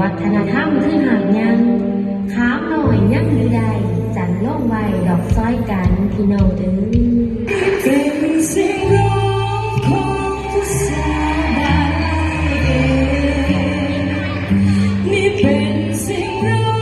วัฒนธรรมคือห่างยังขามหน่อยยังหรือใดจันโลกไวดอกซ้อยกันพี่น้องเอ้ยเป็นสิ่งรอของผู้สาบานนี่เป็นสิ่ง